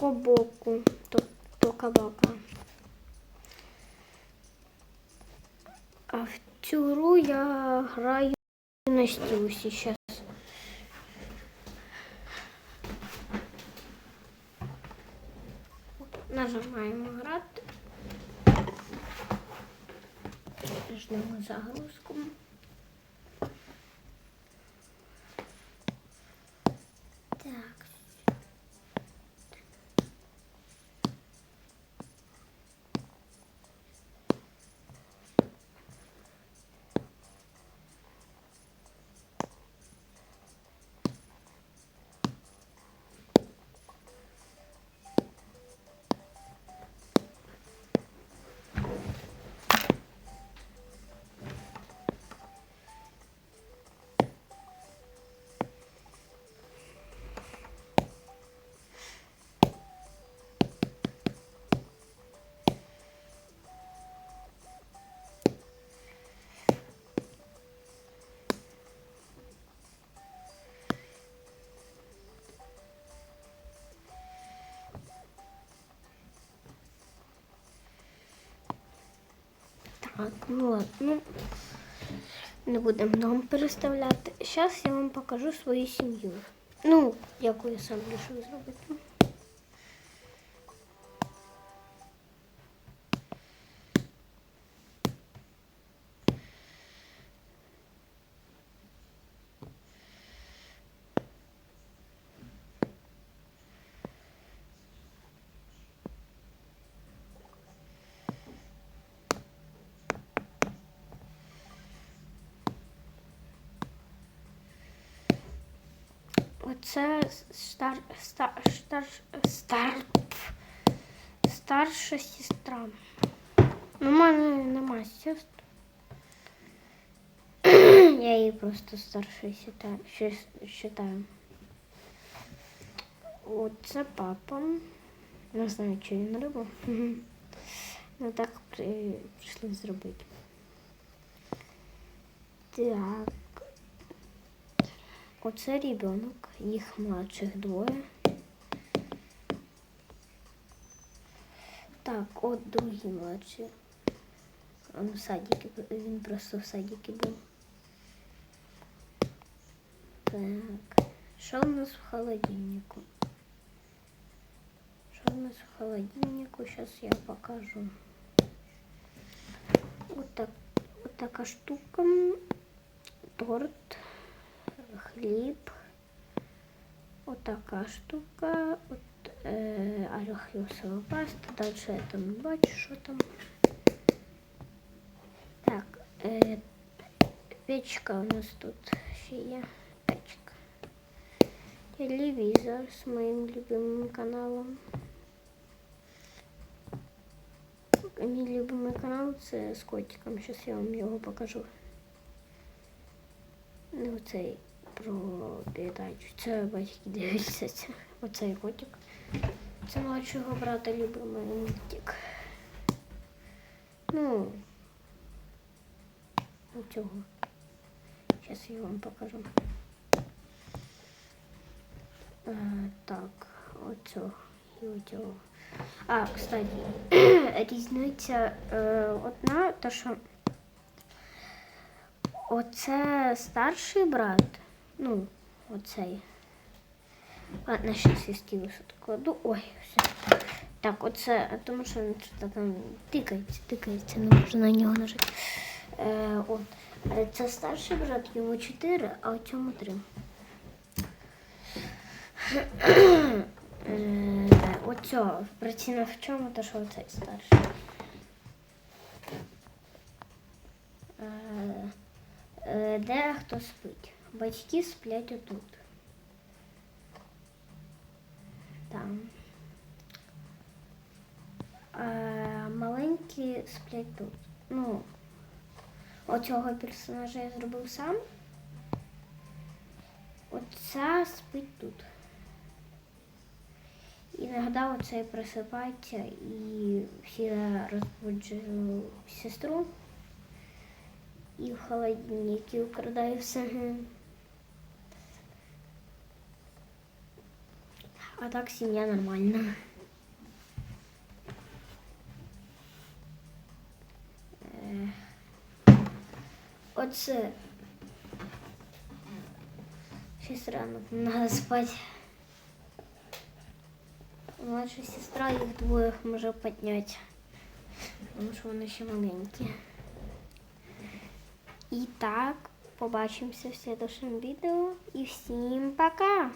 по боку то, то кабака. А в цю гру я граю на стілусі зараз. Нажимаємо грати. Ждемо загрузку. Ладно. Ну, не будемо дом переставляти. Зараз я вам покажу свою сім'ю. Ну, яку я сам рішив зробити. Оце стар, стар, стар, стар, старша сестра. Ну, в мене нема сестр. Я її просто щас- считаю. Оце папа. Не знаю, чи він робив. Ну так при... прийшли зробити. Так. Оце ребенок, їх младших двоє. Так, от другий младший. Он в садіки, бу- він просто в садіки був. Так, що у нас в холодильнику? Що у нас в холодильнику? Сейчас я покажу. Вот, так, вот така штука. Торт хліб, отака штука, от е, арахісова паста, далі я там не бачу, що там. Так, е, печка у нас тут ще є. Печка. Телевізор з моїм любимим каналом. Мій любимий канал це з котиком. Зараз я вам його покажу. Ну, цей про передачу. Це батьки дивляться. Це оцей котик. Це молодшого брата любимий мультик. Ну, цього. Зараз я вам покажу. Е, так, оцього і оцього. А, кстати, різниця е, одна, то що Оце старший брат. Ну, оцей. Ладно, щас я стілус откладу. Ой, все. Так, оце, тому що він там тикається, тикається, не можу на нього нажати. Е, от. Це старший брат, йому 4, а у цьому 3. Е, Оцього. Причина в чому, то що оцей старший. Е, Е, де хто спить. Батьки сплять отут. Там. Е, маленькі сплять тут. Ну, оцього персонажа я зробив сам. Оця спить тут. Іноді оцей просипається і всі розбуджую сестру. І в холодильнике украдаю все. А так сім'я нормальна. Е, Оце. Щось рано, треба спати. Младша сестра їх двоє може підняти. Тому що вони ще маленькі. І так, побачимося в следующем відео. І всім пока!